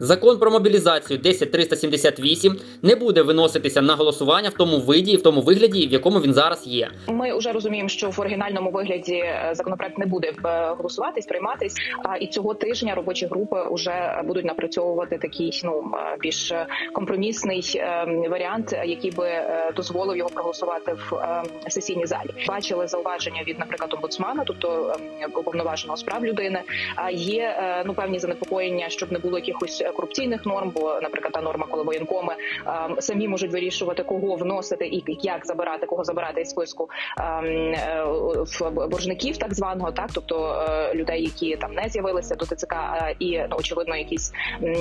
Закон про мобілізацію 10378 не буде виноситися на голосування в тому виді, в тому вигляді, в якому він зараз є. Ми вже розуміємо, що в оригінальному вигляді е, законопроект не буде е, голосуватись, прийматись. А і цього тижня робочі групи вже будуть напрацьовувати такий ну е, більш компромісний варіант, який би дозволив його проголосувати в сесійній залі. Бачили зауваження від, наприклад, омбудсмана, тобто е, уповноваженого з прав людини. А є ну певні занепокоєння, щоб не було якихось корупційних норм. Бо, наприклад, та норма, коли воєнкоми е, самі можуть вирішувати, кого вносити і як забирати, кого забирати із списку ем, е, боржників, так званого, так тобто е, людей, які там не з'явилися до ТЦК, е, і ну очевидно, якісь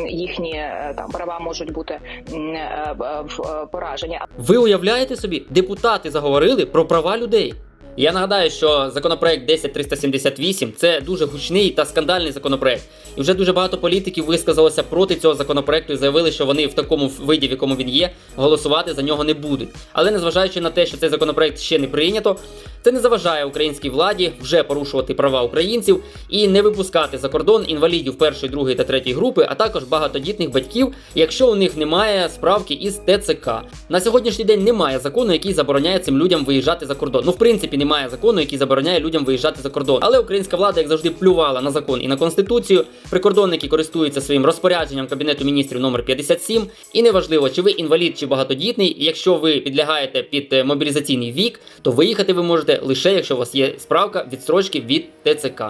їхні е, там права можуть бути е, е, е, поражені. Ви уявляєте собі, депутати заговорили про права людей. Я нагадаю, що законопроект 10378 це дуже гучний та скандальний законопроект. І вже дуже багато політиків висказалося проти цього законопроекту і заявили, що вони в такому виді, в якому він є, голосувати за нього не будуть. Але незважаючи на те, що цей законопроект ще не прийнято, це не заважає українській владі вже порушувати права українців і не випускати за кордон інвалідів першої, другої та третьої групи, а також багатодітних батьків, якщо у них немає справки із ТЦК. На сьогоднішній день немає закону, який забороняє цим людям виїжджати за кордон. Ну, в принципі, немає закону, який забороняє людям виїжджати за кордон. Але українська влада, як завжди, плювала на закон і на конституцію. Прикордонники користуються своїм розпорядженням кабінету міністрів номер 57. І неважливо, чи ви інвалід чи багатодітний. Якщо ви підлягаєте під е, мобілізаційний вік, то виїхати ви можете лише якщо у вас є справка відстрочки від ТЦК.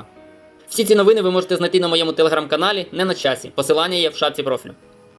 Всі ці новини ви можете знайти на моєму телеграм-каналі не на часі. Посилання є в шапці профілю.